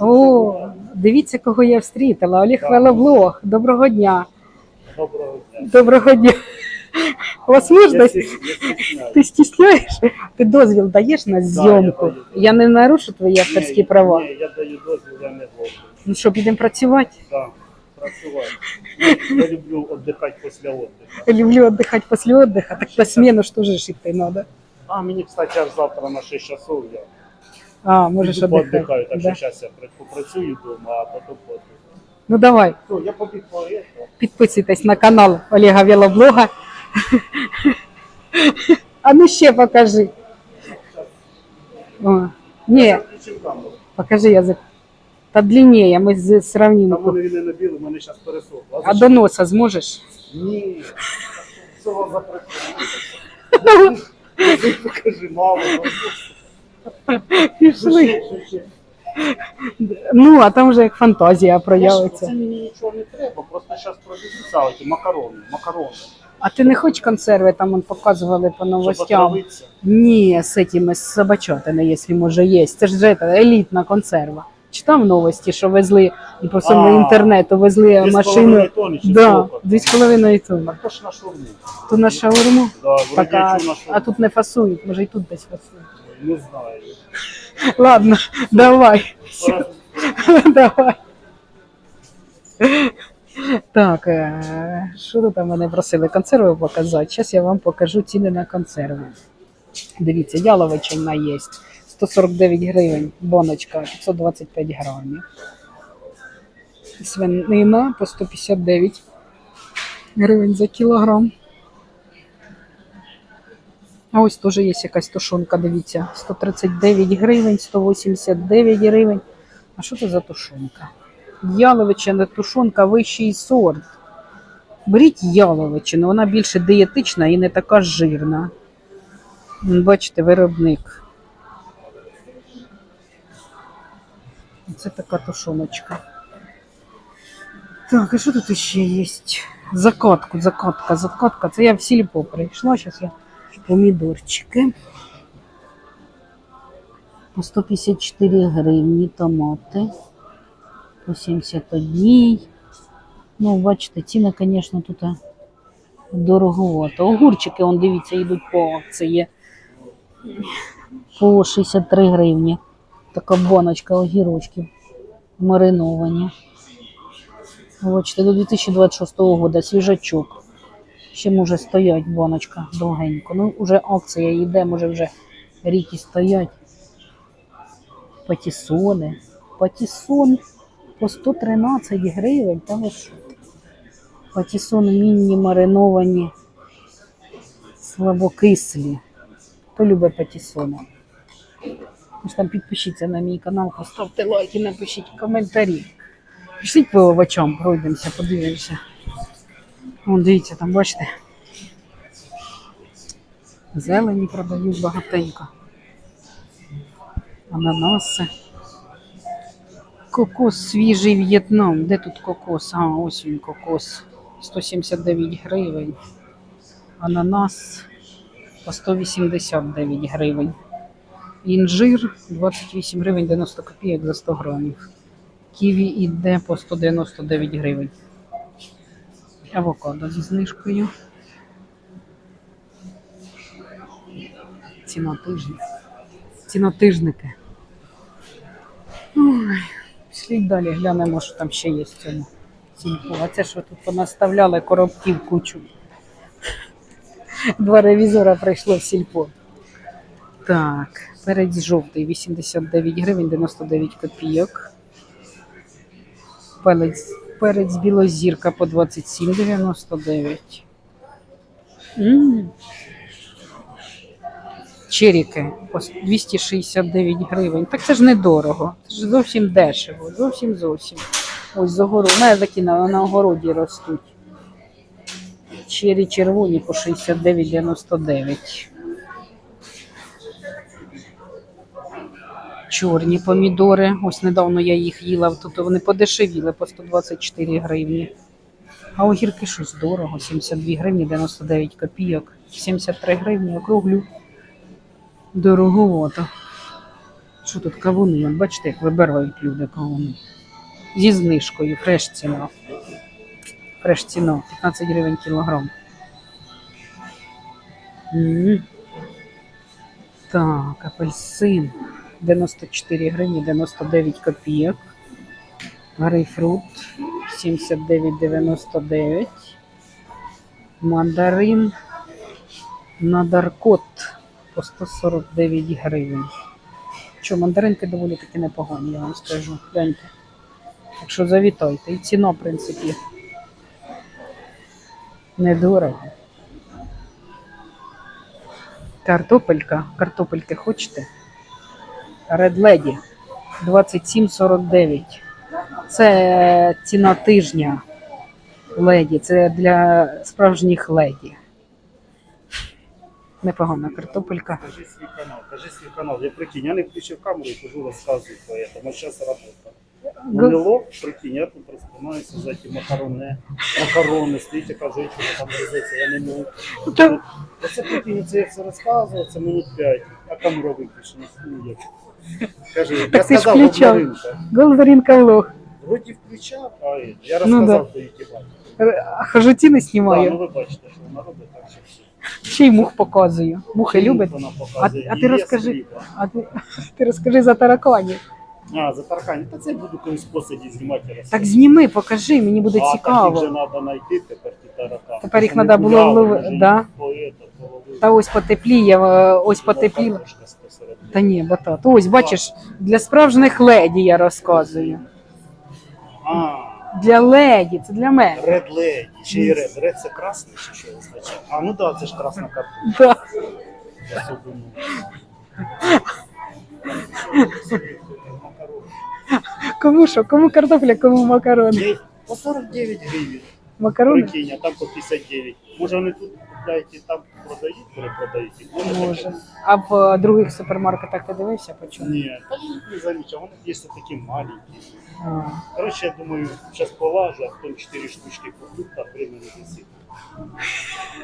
О, дивіться, кого я встрітила. Олег Так. Велоблог. Доброго дня. Доброго дня. Доброго дня. Вас можна? Ти стісняєш? Ти дозвіл даєш на зйомку? я не нарушу твої авторські права. Ні, я даю дозвіл, я не злоблю. Ну що, підемо працювати? Так, працювати. Я люблю віддихати після віддиху. Люблю віддихати після віддиху, так на зміну ж теж жити треба. А мені, кстати, аж завтра на 6 часов я А, можеш віддихати. поотдихаю, так Да. що зараз я попрацюю вдома, а потім поотдихаю. Ну давай, Все, я побіг по підписуйтесь на канал Олега Велоблога. А ну ще покажи. О, ні, Включив камеру. покажи язик. Та длиннее, ми з- Там сравнимо. вони він не набіли, мене зараз пересохло. А до носа зможеш? Ні. Цього запрещено. Покажи, мало. Пішли. Ну, а там вже як фантазія Це проявиться. мені нічого не треба, просто зараз продаються оті макарони, макарони. А ти не хочеш консерви, там он показували по новостям. отравитися. Ні, з этими з собачатини, якщо може є. Це ж же це, елітна консерва. Читав новості, що везли і по всьому А, інтернету везли Дві з машину. половиною тонни чи Да, скільки? дві з половиною тонни. Так то ж на шаурму. То на шаурму. Да, Так, а, чув на а шаурму. тут не фасують, може і тут десь фасують. Не знаю. Ладно, давай. Давай. Так, е, що тут там мене просили консерви показати? Зараз я вам покажу ціни на консерви. Дивіться, яловичина є. 149 гривень, боночка 525 грамів. Свинина по 159 гривень за кілограм. А ось теж є якась тушонка, дивіться, 139 гривень, 189 гривень. А що це за тушонка? Яловичина тушонка вищий сорт. Беріть яловичину, вона більше дієтична і не така жирна. Бачите, виробник. Це така тушоночка. Так, а що тут ще є? Закатку, закатка, закатка. Це я в сільпо прийшла. Зараз я помідорчики. По 154 гривні томати. По 71. Ну, бачите, ціни, звісно, тут дороговато. Огурчики, он, дивіться, йдуть по акції. По 63 гривні. Така баночка огірочків мариновані. Бачите, до 2026 року свіжачок. Ще може стоять баночка довгенько. Ну, вже акція йде, може вже рік і стоять. Патісони. Патісон по 113 гривень. Та ви що? Патісон мінні мариновані, слабокислі. Хто любить патісони? Ви там підпишіться на мій канал, поставте лайки, напишіть коментарі. Пішліть по овочам, пройдемося, подивимося. Вон, дивіться, там бачите. Зелені продають багатенько. Ананаси. Кокос свіжий В'єтнам. Де тут кокос? А, ось він кокос. 179 гривень. Ананас по 189 гривень. Інжир 28 гривень 90 копійок за 100 грамів. Ківі іде по 199 гривень. Авокадо зі знижкою. Ціна тижня. Ціна тижники. Ой, пішліть далі, глянемо, що там ще є в цьому сільпо. А це що тут понаставляли коробків кучу. Два ревізора прийшло в сільпо. Так, перець жовтий 89 гривень 99 копійок. Перець, перець білозірка по 27,99. М. Черіки по 269 гривень. Так це ж недорого. Це ж зовсім дешево. Зовсім зовсім. Ось з огороду. Мене такі на, огороді ростуть. Чері червоні по 69,99. Чорні помідори. Ось недавно я їх їла. Тут вони подешевіли по 124 гривні. А огірки щось дорого. 72 гривні 99 копійок. 73 гривні округлю. Дороговато. Що тут кавуни? Бачите, як вибирають люди кавуни. Зі знижкою, фреш ціна. Фреш ціна, 15 гривень кілограм. М. Так, апельсин 94 гривні 99 копійок. Грейпфрут 79,99. Мандарин Надаркот по 149 гривень. Що, мандаринки доволі таки непогані, я вам скажу. Гляньте. Так що завітайте. І ціна, в принципі, недорого. Картопелька. Картопельки хочете? Red Lady 27,49. Це ціна тижня леді. Це для справжніх леді. Непогана картопелька. Кажи свій канал, кажи свій канал. Я прикинь, я не включив камеру і кажу, розказую про це. А зараз робота. Гнило, прикинь, я тут розпинаюся за ті макарони, макарони, стоїть, яка женщина там гризеться, я не можу. Оце прикинь, це я все розказував, це минут 5, а камера виключена. Ну, як? Кажи, я Так ж сказав, включав. Валеринка. Голдаринка влог. Вроді включав, а е, я Ну, розказав, то її бачив. А хожуці не Так, ну знімаю. ви бачите, що вона робить так, що все. Ще й мух показую. Мухи любить. Вона А, показує. а ти і розкажи, а ти, ти розкажи за тараканів. А, за таркані. Та це я буду колись посаді знімати. раз. Так зніми, покажи, мені буде а, Так їх цікаво. вже треба знайти тепер ті таракани. Тепер їх Вони треба було гуляли, лови- може, да. їх по половили. Та ось потепліє, е, ось потепліло. Картошка 140. Та ні, батат. Ось, бачиш, для справжніх леді я розказую. А, Для леді, це для мене. Red Lady. Чи і Red? Red це красний чи що означає? А, ну так, да, це ж красна. Да. Я думав. Кому що? Кому картопля, кому макарони. Є По 49 гривень. Макарони? Прикинь, а там по 59. Може вони тут купляють і там продають, перепродають. їх? Може, таке? А в е, других супермаркетах ти дивився по чому? Ні, та я не замічав, вони є такі маленькі. А. Коротше, я думаю, зараз полажу, а потім 4 штучки куплю, та времени висить.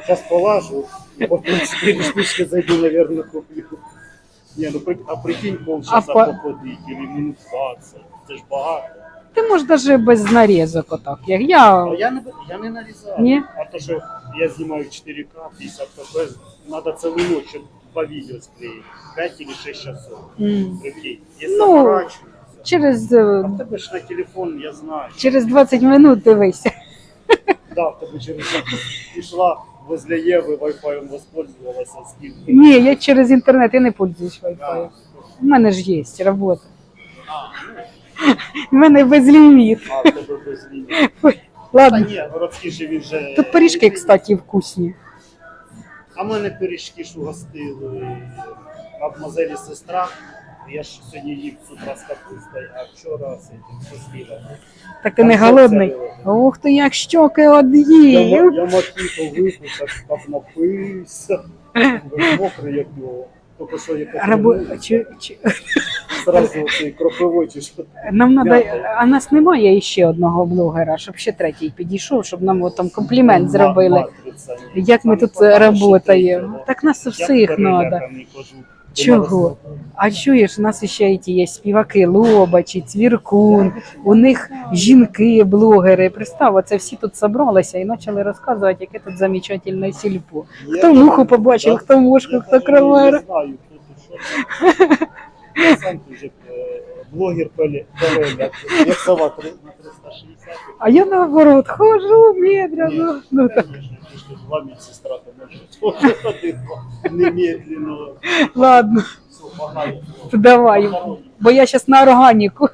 Зараз полажу, а потім 4 штучки зайду, мабуть, куплю. Ні, ну при- а прикинь, полчаса А по- походити, или минут 20. Це ж багато. Ти можеш навіть без нарізок отак. Як А я. я не, я не нарізав. Ні? А то, що я знімаю 4К, 50 FPS, треба цілу ніч, щоб два відео склеїти. 5 или 6 часов. м, Прикинь, якщо Ну. Через, е, А в тебе ж на телефон, я знаю. через 20 минут дивися. Да, в тебе через пішла возле Єви, Wi-Fi воспользовалася скільки. Ні, я через інтернет я не пользуюсь Wi-Fi. У мене ж є робота. У мене безліміт. А в тебе без лінії. Та ні, городський же він же. Тут пиріжки, кстати, вкусні. А в мене пиріжки ж угостили. Мадмазелі сестра. Я ж сьогодні їв з утра з капустою, а вчора з цим посілом. Так ти не голодний. Ух ти, як щоки од'їв. я макіто випив, так, так напився. Мокрий, як його. Що я Рабо... Чи, чи... Сразу цей кропивой чи що. Нам надо... А нас немає ще одного блогера, щоб ще третій підійшов, щоб нам от там комплімент зробили. Матриця, ні. Як ми Там тут працюємо. Так нас у всіх треба. переляканий. Чого? А чуєш, у нас ще ті є співаки Лобачі, Цвіркун, у них жінки, блогери. Представ, це всі тут зібралися і почали розказувати, яке тут замечательне сільпо. Хто муху побачив, хто мушку, я хто навіть кровера. Не знаю. Я Сам вже е, блогер Пелеля, як сова на 360. А я наоборот хожу медленно. Ну, так, Тут два медсестра, теж немедленно. ладно, Все, погнали. давай. Бо я зараз на органіку.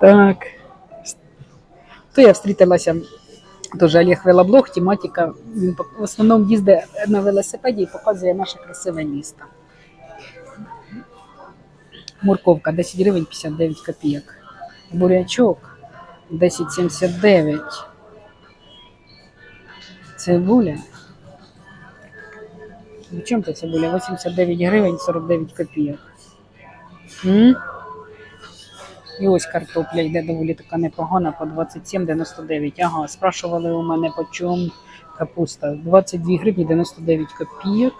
Так. То я встретилася. Теж Олег велоблог, тематика. Він в основному їздить на велосипеді і показує наше красиве місто. Морковка 10 гривень 59 копійок. Бурячок 10,79. Цибуля. В чому це цибуля? 89 гривень 49 копійок. М? І ось картопля йде доволі така непогана по 27,99. Ага, спрашували у мене по чому капуста. 22 гривні 99 копійок.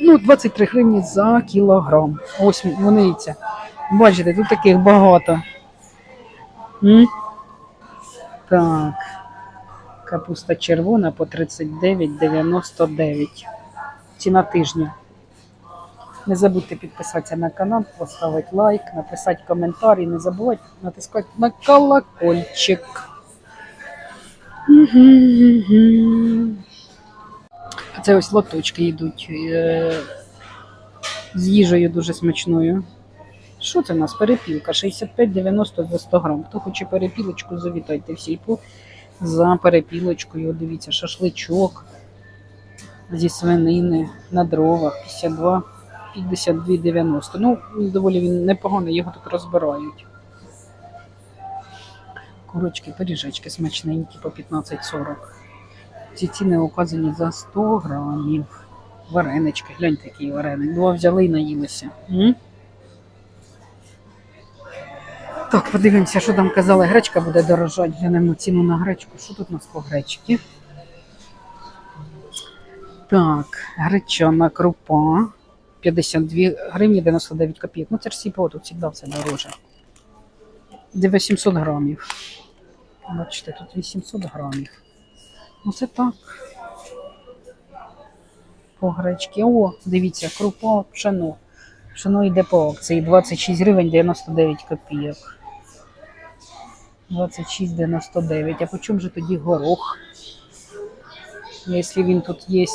Ну, 23 гривні за кілограм. Ось вони дивіться. Бачите, тут таких багато. М? Так. Капуста червона по 39,99. Ціна тижня. Не забудьте підписатися на канал, поставити лайк, написати коментар і не забувайте натискати на колокольчик. А Це ось лоточки йдуть е, з їжею дуже смачною. Що це у нас? Перепілка 65,90 за 100 грам. Хто хоче перепілочку, завітайте в сільпу за перепілочкою. Дивіться, шашличок зі свинини на дровах 52 52,90. Ну, доволі він непоганий, його тут розбирають. Курочки, пиріжечки смачненькі по 15,40. Ці ціни указані за 100 грамів. Варенички, гляньте, який вареник. Два взяли і наїлися. М? Так, подивимося, що там казали. Гречка буде дорожати. Глянемо ціну на гречку. Що тут у нас по гречці? Так, гречана крупа. 52 гривні 99 копійок. Ну це ж сіпо, тут завжди все дороже. Де 800 грамів. Бачите, тут 800 грамів. Ну це так. По гречки. О, дивіться, крупа, пшено. Пшено йде по акції 26 гривень 99 копійок. 26,99. А по чому же тоді горох? Якщо він тут є.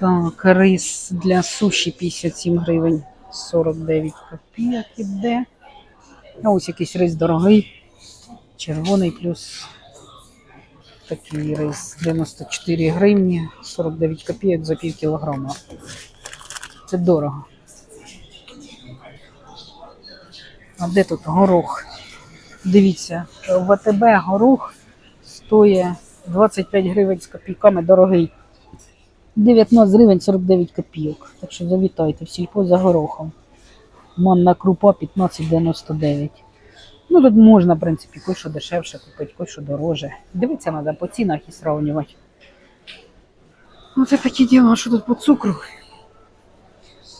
Так, рис для суші 57 гривень 49 копійок іде. А ось якийсь рис дорогий. Червоний плюс такий рис 94 гривні 49 копійок за пів кілограма. Це дорого. А де тут горох? Дивіться, в АТБ горох стоїть 25 гривень з копійками дорогий. 19 гривень 49 копійок. Так що завітайте в сільпо за горохом. Манна крупа 15,99. Ну тут можна, в принципі, кое-що дешевше купити, кое-що дороже. Дивитися треба по цінах і сравнювати. Оце такі діла, що тут по цукру.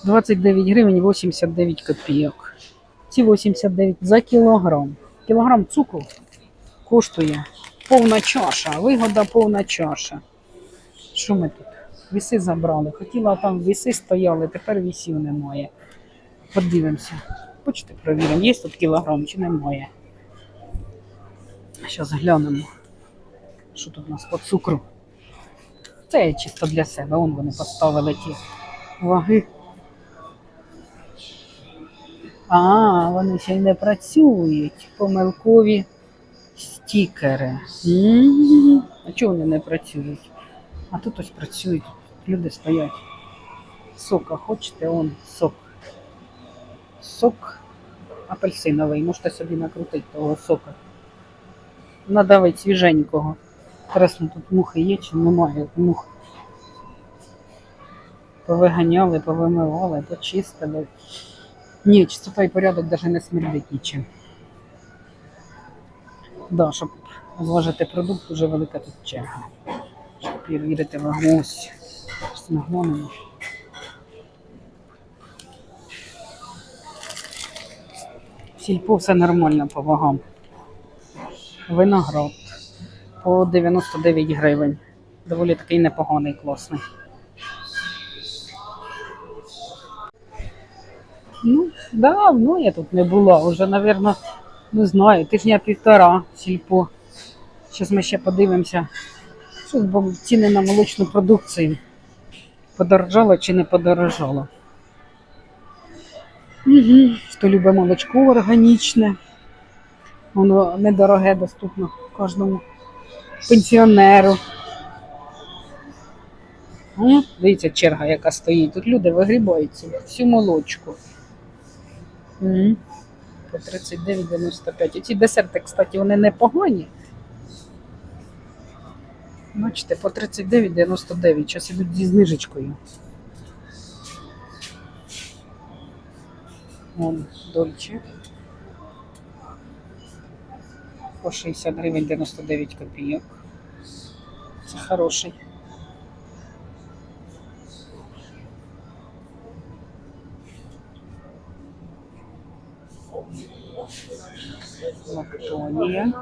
29 гривень 89 копійок. Ці 89 за кілограм. Кілограм цукру коштує повна чаша. Вигода повна чаша. Що ми тут? Віси забрали. Хотіла там віси стояли, тепер вісів немає. Подивимося. Хочете перевіримо, є тут кілограм чи немає. Зараз глянемо, що тут у нас по цукру. Це чисто для себе. Вон вони поставили ті ваги. А, вони ще й не працюють. Помилкові стікери. М, А чого вони не працюють? А тут ось працюють. Люди стоять. Сока хочете, он сок. Сок апельсиновий. Можете собі накрутити того сока. Надавить свіженького. Інтересно, тут мухи є чи немає мух. Повиганяли, повимивали, почистили. Ні, чистота і порядок навіть не смердить нічим. Да, щоб зважити продукт, дуже велика тут черга. Щоб перевірити вагу. Ось. Ось ми. Сільпо все нормально по вагам. Виноград по 99 гривень. Доволі такий непоганий, класний. Ну, давно я тут не була, вже, напевно, не знаю, тижня півтора сільпо. Зараз ми ще подивимося, що ціни на молочну продукцію. Подорожало чи не подорожало. Угу. Хто любить молочко органічне, воно недороге, доступно кожному пенсіонеру. М, Дивіться, черга, яка стоїть. Тут люди вигрібаються всю молочку. М, По 39,95. Оці десерти, кстати, вони непогані. Бачите, по 39,99. Зараз ідуть зі знижечкою. Вон, дольче. По 60 гривень 99 копійок. Це хороший. Лактонія.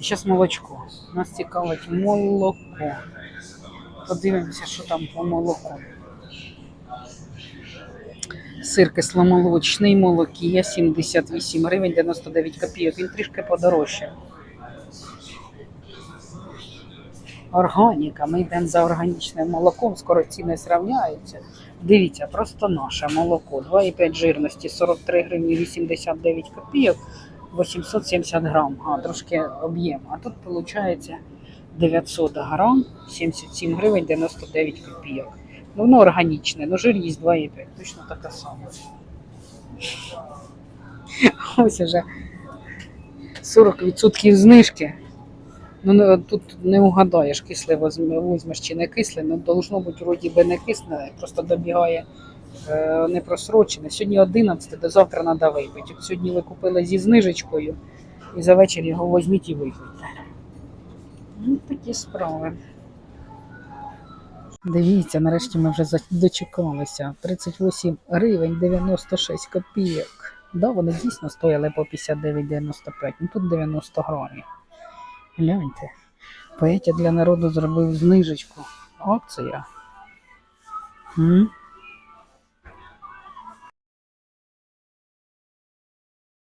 Зараз молочко. Нас цікавить молоко. Подивимося, що там по молоку. Сир кисломолочний молокія 78 гривень 99 копійок. Він трішки подорожче. Органіка. Ми йдемо за органічним молоком, скоро ціни зрівняються. Дивіться, просто наше молоко. 2,5 жирності, 43 гривні 89 копійок, 870 грам. А, трошки об'єм. А тут виходить 900 грам, 77 гривень 99 копійок. Ну, воно органічне, ну жирність 2,5, точно така сама. Ось уже 40% знижки. Ну, тут не угадаєш, кисле візьмеш чи не кисле, ну должно бути вроді би не кисле, просто добігає е, непросрочене. Сьогодні 11, до завтра треба випити. От Сьогодні ви купили зі знижечкою і за вечір його візьміть і випийте. Ну, такі справи. Дивіться, нарешті ми вже дочекалися. 38 гривень 96 копійок. Да, вони дійсно стояли по 59,95, ну тут 90 грамів. Гляньте. Поетя для народу зробив знижечку. Акція. М?